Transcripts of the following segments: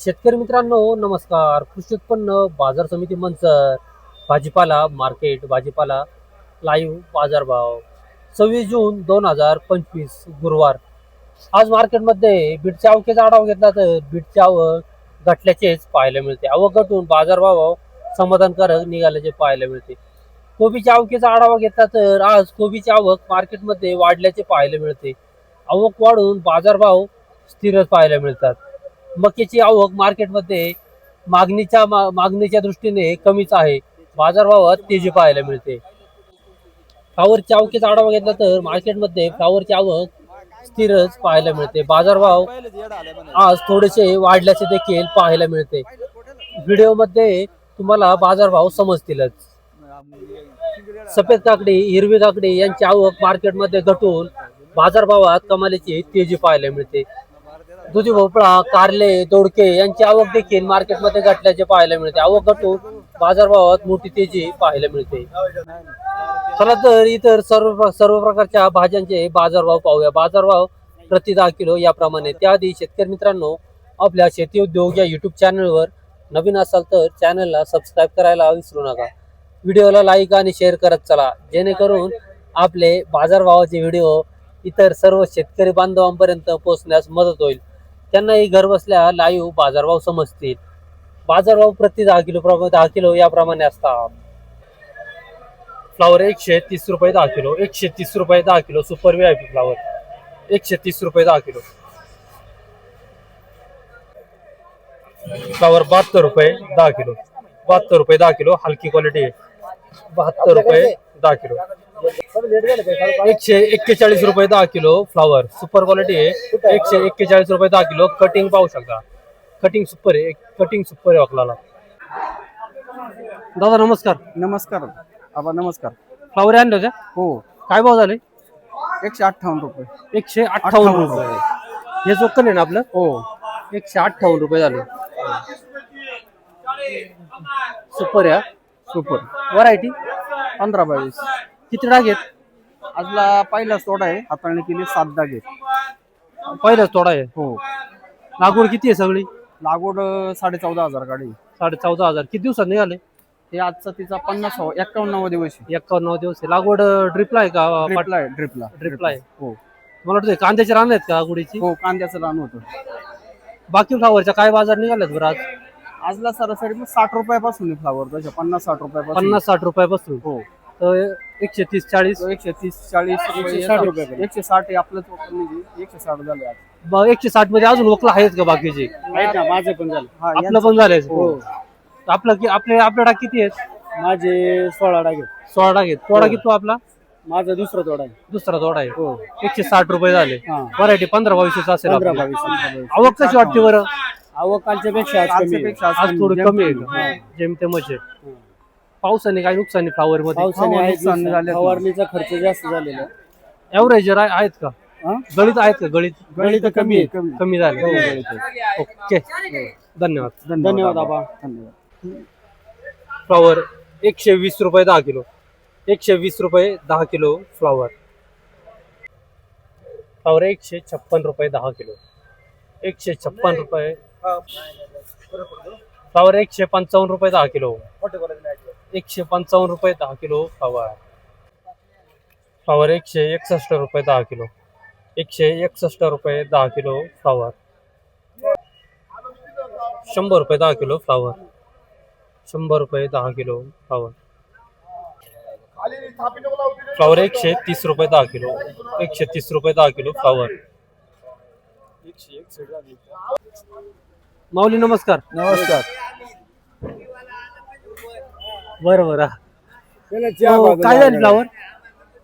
शेतकरी मित्रांनो नमस्कार. कृषी उत्पन्न बाजार समिती मंचर भाजीपाला मार्केट भाजीपाला लाईव्ह बाजारभाव. सव्वीस जून दोन हजार पंचवीस गुरुवार. आज मार्केटमध्ये बीटच्या अवकेचा आढावा घेतला तर बीटची आवक घटल्याचेच पाहायला मिळते. आवक घटून बाजारभाव समाधानकारक निघाल्याचे पाहायला मिळते. कोबीच्या आवकेचा आढावा घेतला तर आज कोबीची आवक मार्केटमध्ये वाढल्याचे पाहायला मिळते. आवक वाढून बाजारभाव स्थिरच पाहायला मिळतात. मक्याची आवक मार्केटमध्ये मागणीच्या मा- मागणीच्या दृष्टीने कमीच आहे. बाजारभावात तेजी पाहायला मिळते. फ्लावरच्या आवकेचा आढावा घेतला तर मार्केटमध्ये फ्लावरची आवक स्थिरच पाहायला मिळते. बाजारभाव आज थोडेसे वाढल्याचे देखील पाहायला मिळते. व्हिडिओमध्ये तुम्हाला बाजारभाव समजतीलच. सफेद काकडी हिरवी काकडी यांची आवक मार्केटमध्ये घटून बाजारभावात कमालीची तेजी पाहायला मिळते. दुधी भोपळा कारले दोडके यांची आवक देखील मार्केटमध्ये घटल्याचे पाहायला मिळते. आवक घटून बाजारभावात मोठी तेजी पाहायला मिळते. चला तर इतर सर्व प्र- सर्व प्रकारच्या भाज्यांचे बाजारभाव पाहूया. बाजारभाव प्रति दहा किलो याप्रमाणे. त्याआधी शेतकरी मित्रांनो आपल्या शेती उद्योग या युट्यूब चॅनलवर नवीन असाल तर चॅनलला सबस्क्राईब करायला विसरू नका. व्हिडिओला लाईक आणि शेअर करत चला. जेणेकरून आपले बाजारभावाचे व्हिडिओ इतर सर्व शेतकरी बांधवांपर्यंत पोहोचण्यास मदत होईल. त्यांनाही घर बसल्या लाईव्ह बाजारभाव समजतील. बाजारभाव प्रति दहा किलो प्रमाणे दहा किलो याप्रमाणे असतात. फ्लावर एकशे तीस रुपये दहा किलो एकशे तीस रुपये दहा kilo super V I P flower एकशे तीस रुपये दहा किलो. फ्लावर बहात्तर रुपये दहा किलो. बहात्तर रुपये दहा किलो हलकी क्वालिटी आहे बहात्तर रुपये दहा किलो. एकशे एक्केचाळीस रुपये दहा किलो फ्लावर. सुपर क्वालिटी आहे. एकशे एक्केचाळीस रुपये दहा किलो. कटिंग पाहू शकता. कटिंग सुपर आहे. कटिंग सुपर आहे आपल्याला. दादा नमस्कार. नमस्कार. आबा नमस्कार. फ्लावर आणले होत्या हो. काय भाव झाले? एकशे अठ्ठावन्न रुपये. एकशे अठ्ठावन्न रुपये. हे चोक्कन आहे ना आपलं? हो. एकशे अठ्ठावन्न रुपये झाले. सुपर आहे सुपर व्हरायटी पंधरा बावीस. किती डाग आहेत? आजला पहिला सोडा आहे. हाताळणी केली सात डाग आहे पहिलाच थोडा आहे? हो. लागवड किती आहे सगळी? लागवड साडे चौदा हजार गाडी साडे चौदा हजार. किती दिवसात निघाले? हे आजचा तिचा पन्नास एक्कावन्न दिवस आहे. एक्कावन्न दिवस आहे. लागवड ड्रिपला आहे का? ड्रिपला आहे ड्रिपला ड्रिपला आहे. हो. मला वाटतं कांद्याचे रान आहेत का गुडीची हो कांद्याचं रान होतं. बाकी फ्लावरच्या काय बाजार निघाल्यात बरं आज? आजला सरासरी मग साठ रुपयापासून फ्लावर तशा पन्नास साठ रुपयापासून. पन्नास साठ रुपयापासून. हो. तर एकशे तीस चाळीस तो एकशे तीस चाळीस एकशे साठ रुपये. एकशे साठ आहे आपलंच वखर म्हणजे एकशे साठ झाले आज. ब- एकशे साठमध्ये अजून वकला आहेत का बाकीचे? आहेत ना माझे पण झाले. हा आपलं यांचं- पण झालंय हो. आपलं कि- आपले आपल्या डाग किती आहेत? माझे सोळा डाग आहेत. सोळा डाग आहेत. तोडा हो. किती तो आपला? माझा दुसरा तोडा आहे. दुसरा तोडा आहे. हो. एकशे साठ रुपये झाले. हा. व्हरायटी पंधरा बावीस असेल पंधरा आपली. बावीस पंधरा बावीस. आवक कशी वाटते बरं? आवक कालच्या पेक्षा आज कमी आहे. आज थोडी कमी आहे का? जेमतेमच आहे. हा. पावसाने काय नुकसान फ्लावर मध्ये? फवारणीचा खर्च जास्त झालेला आहे. ऍव्हरेज आहेत का? गळीत आहेत का? गळीत? गळीत कमी आहे. कमी झाले. हो. ओके. धन्यवाद. धन्यवाद आबा. धन्यवाद. फ्लॉवर एकशे वीस रुपये दहा किलो. एकशे वीस रुपये दहा किलो फ्लॉवर फ्लॉवर एकशे छप्पन रुपये दहा किलो. एकशे छप्पन रुपये. फ्लॉवर एकशे पंचावन्न रुपये दहा किलो. एकशे पंचावन्न रुपये दहा किलो फ्लॉवर फ्लॉवर एकशे एकसष्ट रुपये दहा किलो. एकशे एकसष्ट रुपये दहा किलो फ्लॉवर शंभर रुपये दहा किलो फ्लॉवर शंभर रुपये दहा किलो फ्लॉवर फ्लॉवर एकशे तीस रुपये दहा किलो. एकशे तीस रुपये दहा किलो फ्लॉवर माऊली नमस्कार. नमस्कार. बरं बरं हो, काय झाली फ्लॉवर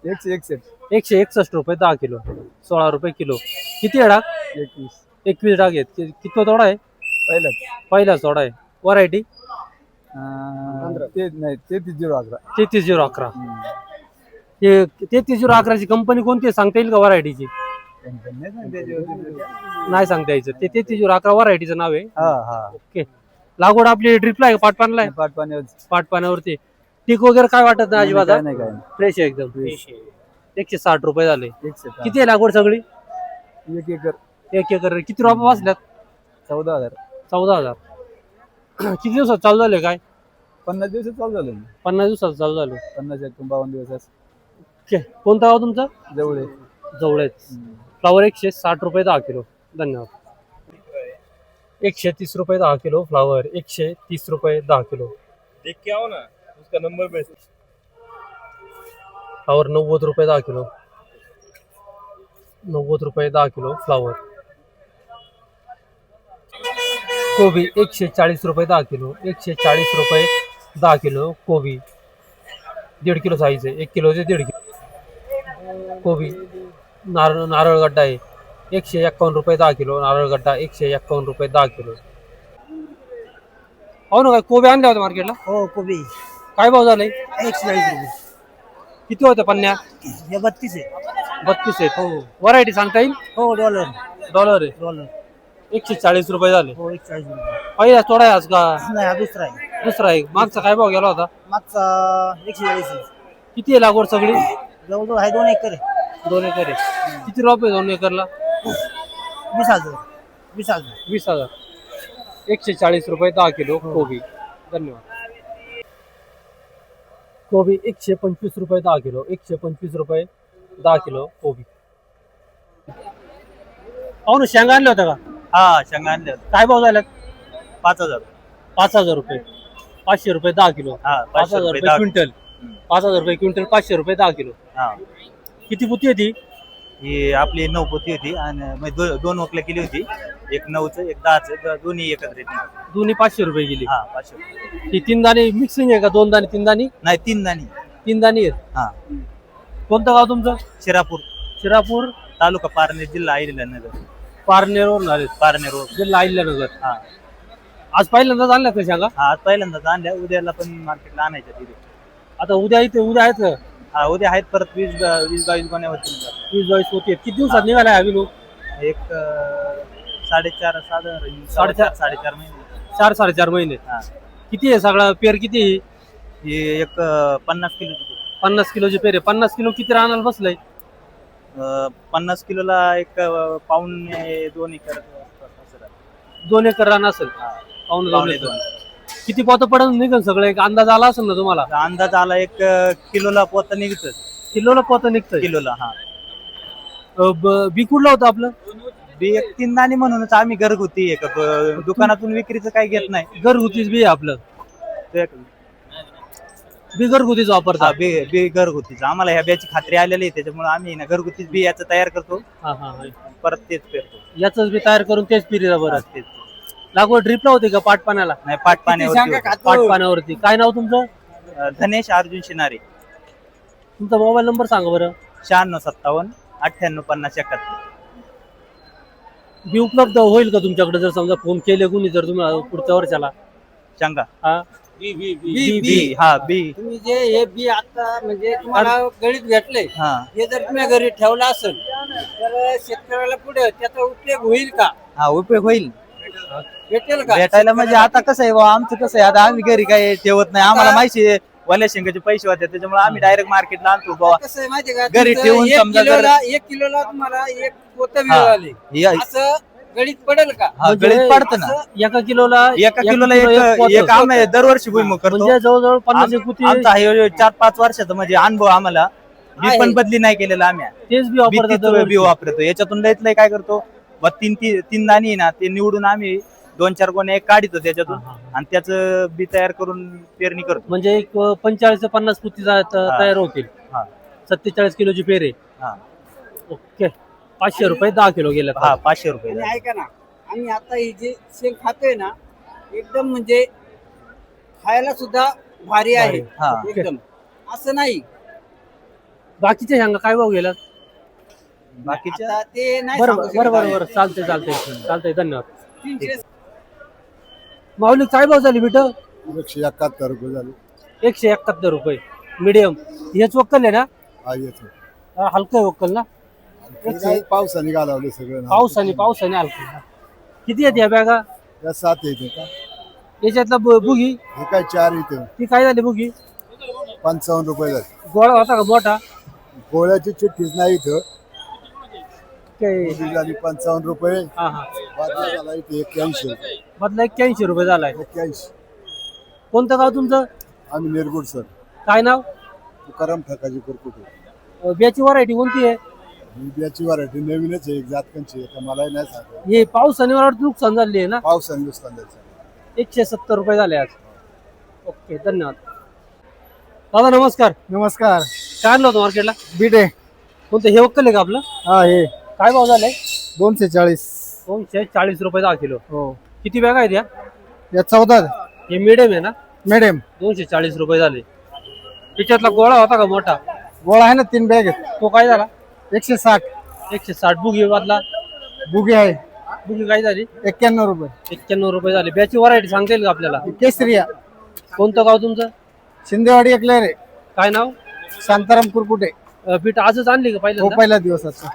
एकशे एकसष्ट. एकशे एकसष्ट रुपये दहा किलो. सोळा रुपये किलो. किती आहे डाग? एकवीस. एकवीस डाग आहेत. कि- कितवा तोडा आहे? पहिलाच. पहिला तोडा आहे. व्हरायटी ते नाही तेहतीस झिरो अकरा. तेहतीस झिरो अकरा. हे तेहतीस झिरो अकराची कंपनी कोणती आहे? सांगता येईल का व्हरायटीची नाही सांगता यायचं. ते तेहतीस झिरो अकरा व्हरायटीचं नाव आहे. हा हा. ओके लागवड आपली ड्रिपला आहे पाटपानला आहे? पाटपाण्यावरती. टीक वगैरे काय वाटत नाही अजिबात काय नाही काय नाही. फ्रेश आहे एकदम. एकशे साठ रुपये झाले. एकशे किती आहे लागवड सगळी? एक एकर. एक एकर. किती रुपये वाचल्यात? चौदा हजार. चौदा हजार. किती दिवसात चालू झाले काय? पन्नास दिवस चालू झालं. पन्नास दिवसात चालू झाले. पन्नास एक बावन्न दिवस असं. कोणतं गाव तुमचं? जवळ आहे. जवळच फ्लावर एकशे साठ रुपये दहा किलो. धन्यवाद. एकशे तीस रुपये दहा किलो फ्लावर एकशे तीस रुपये दहा किलो. देख के आओ ना उसका नंबर भेज फ्लावर नव्वद रुपये दहा किलो. नव्वद रुपये दहा किलो फ्लावर कोबी एकशे चाळीस रुपये दहा किलो एकशे चाळीस रुपये दहा किलो कोबी. दीड किलो साईज आहे एक किलोचे दीड किलो. कोबी नारळ नारळ गड्डा आहे. एकशे एक्कावन्न रुपये दहा किलो नारळ गड्डा एकशे एक्कावन्न रुपये दहा किलो. हो ना काय कोबी आणल्या होत्या मार्केटला? हो कोबी. काय भाव झाले? एकशे चाळीस रुपये. किती होत्या पन्न्या? हे बत्तीस आहे. बत्तीस आहेत हो. व्हरायटी सांगता येईल? हो डॉलर डॉलर आहे. डॉलर एकशे चाळीस रुपये झाले. हो एकशे चाळीस रुपये. पहिला थोडा आहे आज का? नाही हा दुसरा आहे. दुसरा एक मागचा काय भाव गेला होता? मागचा एकशे चाळीस आहे. किती आहे लागवड सगळी? जवळजवळ आहे दोन एकर आहे. दोन एकर आहे. किती रुपये दोन एकरला? वीस हजार. वीस हजार. वीस हजार. एकशे चाळीस रुपये दहा किलो कोबी. धन्यवाद. कोबी एकशे पंचवीस रुपये दहा किलो. एकशे पंचवीस रुपये दहा किलो कोबी. अहो ना शेंगा आणल्या होत्या का? हा शेंगा आणले काय भाव झाल्यात? पाच हजार. पाच हजार रुपये. पाचशे रुपये दहा किलो. हा पाच हजार रुपये क्विंटल. पाच हजार रुपये क्विंटल पाचशे रुपये दहा किलो. हा. किती पुती आहे ती ही आपली नऊ पोती होती आणि म्हणजे दो- दोन वकल्या केली होती. एक नऊचं एक दहाचं दोन्ही एकत्र येते. दोन्ही पाचशे रुपये गेली. हा पाचशे रुपये. ती तीन दाणे मिक्सिंग आहे का? दोन दाणे तीन दाणे? नाही तीन दाणी. तीन दाणे आहेत? हा. कोणतं गाव तुमचं? शिरापूर. शिरापूर? तालुका पारनेर जिल्हा अहिल्यानगर. पारनेरवरून आले पारनेर रोड जिल्हा अहिल्यानगर. हा. आज पहिल्यांदाच आणल्या का हा आज पहिल्यांदाच आणल्या. उद्याला पण मार्केटला आणायच्या तिथे. आता उद्या इथे उद्या आहेत का? हा उद्या आहेत परत वीस वीस बावीस गोण्या होतील वीस बावीस होती. किती दिवसात निघाला हवी लोक? एक अं, साडेचार साधारण साडेचार. साडेचार महिने. चार साडेचार महिने. हा. किती आहे सगळा? पेर किती आहे? ही एक अं, पन्नास किलो पन्नास किलोची पेर आहे. पन्नास किलो किती राहणार बसलंय? पन्नास किलोला एक अं, पाऊण हे दोन एकर असं राहतं. दोन एकर रान असेल. पाऊन पावणे दोन. किती पोत पडून निघेल सगळं? एक अंदाज आला असेल ना तुम्हाला? अंदाज आला एक अं, किलोला पोत निघत किलोला पोत निघतंय? किलोला हा. अ, ब- बी कुठलं होतं आपलं? बी एक तीन दाणी म्हणूनच आम्ही घरगुती एक ब- दुकानातून विक्रीचं काही घेत नाही. घरगुतीच बी आहे आपलं? ते- बी घरगुतीच हा, वापरतात बी बी घरगुतीच. आम्हाला ह्या बियाची खात्री आलेली आहे त्याच्यामुळे आम्ही ना घरगुतीच बी याचं तयार करतो. हा हा हा. परत तेच पेरतो. याच बी तयार करून तेच पिरीला बरं. तेच. लागवड ड्रिपला होती का पाट पाण्याला नाही पाट पाण्यावरती होतं. पाट पाण्यावरती काय नाव तुमचं? अं, धनेश अर्जुन शिनारे. तुमचा मोबाईल नंबर सांगा बरं. शहाण्णव सत्तावन्न अठ्ठ्याण्णव पन्नास एकाहत्तर. बी उपलब्ध होईल का तुमच्याकडे? जर समजा फोन केले कुणी जर तुम्हाला पुढच्या वर्षाला. सांगा. हा? बी बी हा बी. तुम्ही जे हे बी आता म्हणजे तुम्हाला गणित भेटले हा. हे जर तुम्ही घरी ठेवलं असेल तर शेतकऱ्याला पुढे त्याचा उपयोग होईल का? हा उपयोग होईल. भेटेल का? भेटायला म्हणजे आता कसं आहे बुवा, आमचं कसं आहे आता आम्ही घरी काही ठेवत नाही. आम्हाला माहिती आहे वाल्या शेंगाचे पैसे होते त्याच्यामुळे आम्ही डायरेक्ट मार्केटला आणतो बाबा कसं आहे माहिती का? घरी तुमचं ठेवून एक समजा जर- किलोला एक किलोला तुम्हाला एक हा. या- असं गणित पडेल का? हा, गळीत पडतं ना. एका किलोला एका किलोला किलो एक. एक आम्ही दरवर्षी भुईमुग करतो. म्हणजे जवळजवळ पन्नास एक आम- आमचा हे चार पाच वर्षाचा म्हणजे अनुभव आम्हाला. बी आहे. पण बदली नाही केलेला आम्ही. तेच बी बी वापरतात तीच दरवर्षी. बी वापरतो. याच्यातून लयत लय काय करतो? ब तीन ती- तीन दाणी आहे ना ते निवडून आम्ही दोन चार गोण्या एक काढतो त्याच्यातून. आणि त्याचं बी तयार करून पेरणी करतो. म्हणजे एक पंचेचाळीस ते पन्नास पुती जा- त- हा. तयार होतील. हा. सत्तेचाळीस किलोची पेर. आहे हा. ओके. पाचशे रुपये दहा किलो गेले हा पाचशे रुपये. आणि ऐका ना आम्ही आता ही जे शेंग खातोय ना एकदम म्हणजे खायला सुद्धा भारी आहे. हा. एकदम. असं नाही. बाकीचे सांगा काय भाव गेला? बाकीच्या? आता ते नाही बरं सांगू बरं शकत. बरं बरं. चालतंय चालतंय. चालतंय. धन्यवाद. तीनशे माऊली काय भाव झाली बिट एकशे एकाहत्तर रुपये झाले. एकशे एकाहत्तर रुपये. मिडियम हेच वक्कल आहे ना? हा येतो हा, हलकं आहे वक्कल ना? काय पावसाने घालवले सगळं ना. पावसाने पावसाने हलकं किती आहेत या बॅगा? त्या सात येते का याच्यातला बु- बुगी? हे काय चार येते ती काय झाली बुगी? पंचावन्न रुपये झाले. गोळा होता का मोठा? गोळ्याची चिठ्ठीच नाही इथं. झाली पंचावन्न रुपये. हा हा. झाला इथे एक्क्याऐंशी. रुपये मधला एक्क्याऐंशी रुपये झालाय. एक्क्याऐंशी. कोणतं गाव तुमचं? आम्ही निरगुड सर. काय नाव? तुकाराम ठकाजी कुरकुटे. अं, बियाची व्हरायटी कोणती आहे? ही बियाची व्हरायटी नवीनच आहे एक जातकांची आहे तर मलाही नाही सांगत हे पावसाने मला वाटतं नुकसान झाले आहे ना? पावसाने नुकसान द्यायचं एकशे सत्तर रुपये झाले आज. ओके धन्यवाद. दादा नमस्कार. नमस्कार. काय आणलं होतं मार्केटला बीटे कोणतं हे वक्कल आहे का आपलं? हा हे. काय भाव झालाय? दोनशे चाळीस. दोनशे चाळीस रुपये दहा किलो. हो. किती बॅग आहेत या? या चौदा हे मिडियम आहे ना? मॅडम दोनशे चाळीस रुपये झाले. त्याच्यातला गोळा होता का मोठा? गोळा आहे ना तीन बॅग आहेत. तो काय झाला? एकशे साठ. एकशे साठ बुगी वाटला बुगे आहे. बुगी काय झाली? एक्क्याण्णव रुपये. एक्क्याण्णव रुपये झाले. ब्याची व्हरायटी सांगता येईल का आपल्याला? केसरिया. कोणतं गाव तुमचं? शिंदेवाडी एकले रे. काय नाव? शांताराम कुरकुटे. अं, बीट आजच आणली का हो पहिल्यांदा? पहिल्या दिवसाचा.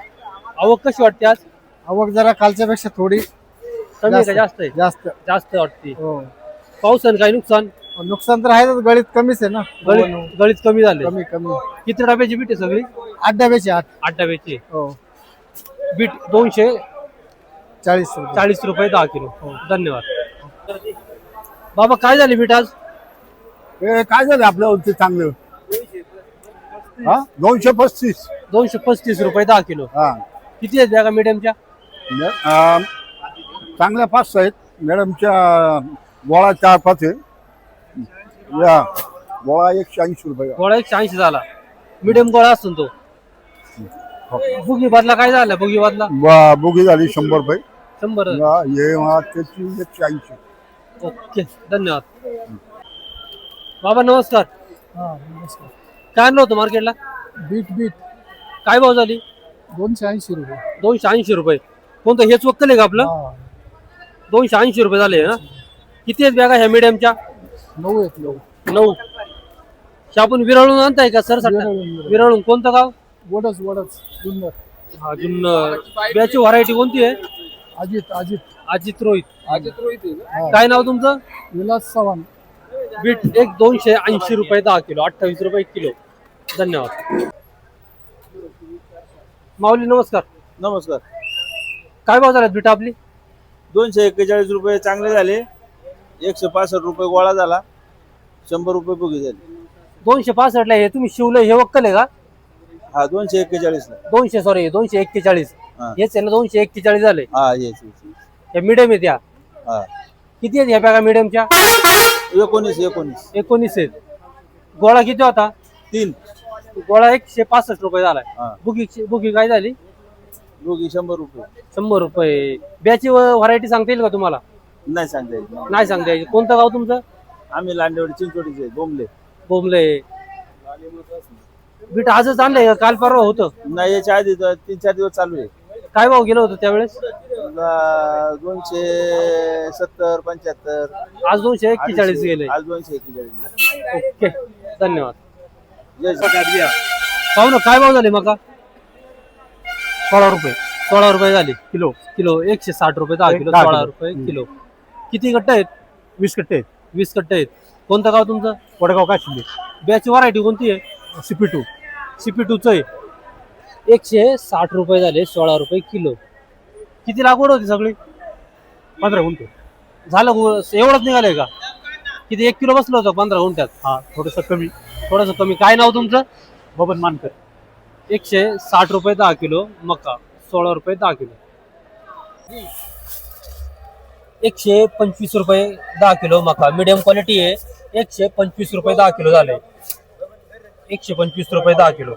आवक कशी वाटते आज? आवक जरा कालच्या पेक्षा थोडी कमी आहे का? जास्त. आहे? जास्त. जास्त वाटते हो. पावसानं काही नुकसान? नुकसान तर आहे गळीत कमीच आहे ना. गळीत गळीत कमी झाले कमी कमी. किती डब्याची बीट आहे सगळी? आठ डब्याचे आठ. आठ डब्याची. हो. बीट दोनशे चाळीस रुपये. चाळीस रुपये दहा किलो. धन्यवाद. बाबा काय झाले बीट आज? काय झालं आपलं ते चांगलं? हा? दोनशे पस्तीस. दोनशे पस्तीस रुपये दहा किलो. हा. किती आहेत बॅगा मीडियमच्या चांगल्या पाच आहेत. मॅडमच्या गोळा चार पाच आहे. या गोळा एकशे ऐंशी रुपये गोळा एकशे ऐंशी झाला. मीडियम गोळा असतो तो. बुगी बदला काय झाला? बुगी बदला? ब- बुगी झाली शंभर रुपये. शंभर. या, हे हा त्याची एकशे ऐंशी. ओके धन्यवाद. बाबा नमस्कार. हा नमस्कार. काय आणलं होतं मार्केटला बीट बीट. काय भाव झाली? दोनशे ऐंशी रुपये. दोनशे ऐंशी रुपये. कोणतं? हेच वक्कल आहे का आपलं? हा. दोनशे ऐंशी रुपये झाले ना? किती आहेत बॅगा ह्या मीडियमच्या नऊ आहेत नऊ. नऊ. हे आपण विरळून आणताय का सर? विरळून. विरळून. कोणतं गाव? वडच वडच सुंदर अजून ब्याची व्हरायटी कोणती आहे? अजित अजित. अजित रोहित. अजित रोहित काय नाव तुमचं? विलास चव्हाण. बीट एक दोनशे ऐंशी रुपये दहा किलो अठ्ठावीस रुपये किलो. धन्यवाद. माऊली नमस्कार. नमस्कार. काय भाव झाला बीट आपली? दोनशे एक्केचाळीस रुपये चांगले झाले. एकशे पासष्ट रुपये गोळा झाला. शंभर रुपये बुगी झाली. दोनशे पासष्टला हे तुम्ही शिवलं हे वक्कल आहे का? हा दोनशे एक्केचाळीस दोनशे सॉरी दोनशे एक्केचाळीस. हा. हेच आहे ना दोनशे एक्केचाळीस झाले. हा येस येस येस. या मिडियम आहेत या. हा. किती आहेत ह्या बॅगा मिडियमच्या एकोणीस एकोणीस. एकोणीस आहेत. गोळा किती होता? तीन. गोळा एकशे पासष्ट रुपये झालाय. हा. बुगी बुगी काय झाली? बुगी शंभर रुपये. शंभर रुपये. ब्याची व्हरायटी सांगता येईल का तुम्हाला? नाही सांगता येत. नाही. सांगता येईल कोणतं गाव तुमचं? आम्ही लांडेवाडी चिंचोडीचे बोंबले. बोंबले. बीट आजच आणलंय का? काल परवा होतं. नाही याच्या आधी तर तीन चार दिवस चालू आहे. काय भाव गेलं होतं त्यावेळेस? दोनशे सत्तर पंच्याहत्तर. आज दोनशे एक्केचाळीस गेले. आज दोनशे एक्केचाळीस ओके. धन्यवाद. जय पाहू ना काय भाव झाले मका? सोळा रुपये. सोळा रुपये झाले. किलो. किलो एकशे साठ रुपये दहा किलो दहा सोळा किलो. रुपये किलो. किती कट्टे आहेत? वीस कट्टे आहेत. वीस कट्टे आहेत. कोणतं गाव तुमचं? वडगाव काशिंदे. ब्याची व्हरायटी कोणती आहे? CP to. सीपी टूच आहे. एकशे साठ रुपये झाले सोळा रुपये किलो. किती लागवड होती सगळी? पंधरा गुंठे. झालं गो- एवढंच निघालंय का? किती एक किलो बसलं होतं पंधरा गुंठ्यात? हा थोडस कमी. थोडंसं कमी. काय नाव तुमचं? बबन मानकर. एकशे साठ रुपये दहा किलो मका सोळा रुपये दहा किलो. एकशे पंचवीस रुपये दहा किलो मका मिडियम क्वालिटी आहे. एकशे पंचवीस रुपये दहा किलो झाले. एकशे पंचवीस रुपये दहा किलो.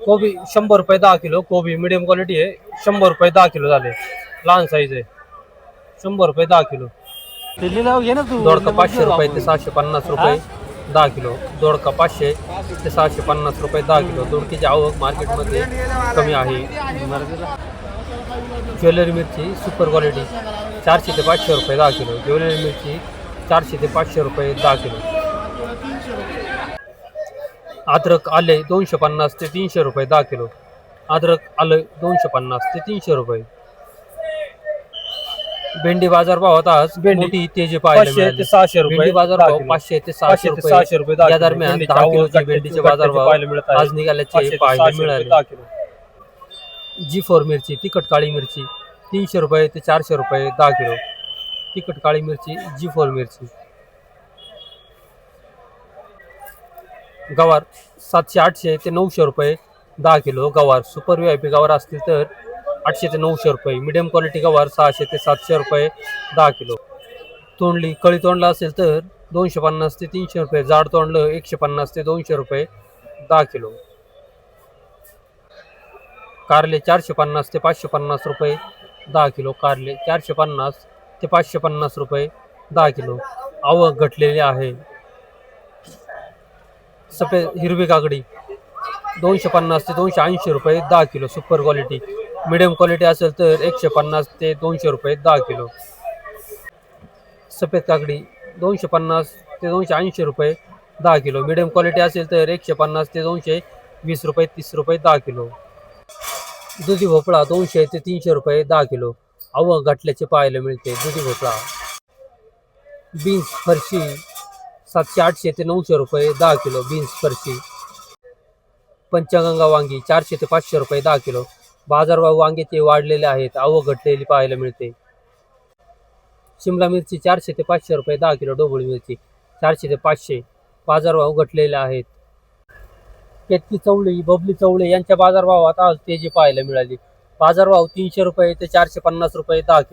कोबी शंभर रुपये दहा किलो कोबी मिडियम क्वालिटी आहे. शंभर रुपये दहा किलो झाले. लहान साईज आहे. शंभर रुपये दहा किलो. दोडका पाचशे रुपये ते सहाशे पन्नास रुपये. दहा किलो दोडका पाचशे ते सहाशे पन्नास रुपये दहा किलो. दोडकीची आवक मार्केटमध्ये कमी आहे. ज्वेलरी मिरची सुपर क्वालिटी चारशे ते पाचशे रुपये दहा किलो. ज्वेलरी मिरची चारशे ते पाचशे रुपये दहा किलो. अद्रक आले दोनशे पन्नास ते तीनशे रुपये दहा किलो. अद्रक आलं दोनशे पन्नास ते तीनशे रुपये. भेंडी बाजार भावात आज भेंडी मोठी तेजी पाहायला पाचशे मिळाली. ते सहाशे रुपये भेंडी बाजार भाव किलो. पाचशे ते पाचशे सहाशे ते सहाशे रुपये दहा या किलो. दरम्यान भेंडीची दहा आवक किलोचे जागतिक भेंडीचे बाजार भाव पाहायला मिळत आहे. आज निघाल्याचे ते पाहायला सहाशे रुपये मिळाले. दहा किलो. जी फोर मिरची तिखट काळी मिरची तीनशे रुपये ते चारशे रुपये दहा किलो. तिखट काळी मिरची जी फोर मिरची. गवार सातशे आठशे ते नऊशे रुपये दहा किलो. गवार सुपर व्ही आय पी गवार असतील तर आठशे ते नऊशे रुपये. मिडियम क्वालिटी गवार सहाशे ते सातशे रुपये दहा किलो. तोंडली कळी तोंडला असेल तर दोनशे पन्नास ते तीनशे रुपये. जाड तोंडलं एकशे पन्नास ते दोनशे रुपये दहा किलो. कारले चारशे पन्नास ते पाचशे पन्नास रुपये दहा किलो. कारले चारशे पन्नास ते पाचशे पन्नास रुपये दहा किलो. आवक घटलेली आहे. सफेद हिरवी काकडी दोनशे पन्नास ते दोनशे ऐंशी रुपये दहा kilo. Super quality medium quality असेल तर एकशे पन्नास ते दोनशे रुपये दहा किलो. सफेद काकडी दोनशे पन्नास ते दोनशे ऐंशी रुपये दहा किलो. मिडियम क्वालिटी असेल तर एकशे पन्नास ते दोनशे वीस रुपये तीस रुपये दहा किलो. दुधी भोपळा दोनशे ते तीनशे रुपये दहा किलो. आवक घटल्याचे पाहायला मिळते. दुधी भोपळा. बीन्स फरशी सातशे आठशे ते नऊशे रुपये दहा किलो. बीन्स फरशी. पंचगंगा वांगी चारशे ते पाचशे रुपये दहा किलो. बाजारभाव वांग्याचे वाढलेले आहेत आवक घटलेली पाहायला मिळते. शिमला मिरची चारशे ते पाचशे रुपये दहा किलो डोबळी मिरची चारशे ते पाचशे बाजारभाव घटलेले आहेत. केतकी चवळी बबली चवळी यांच्या बाजारभावात आज तेजी पाहायला मिळाली. बाजारभाव तीनशे रुपये ते चारशे पन्नास रुपये दहा किलो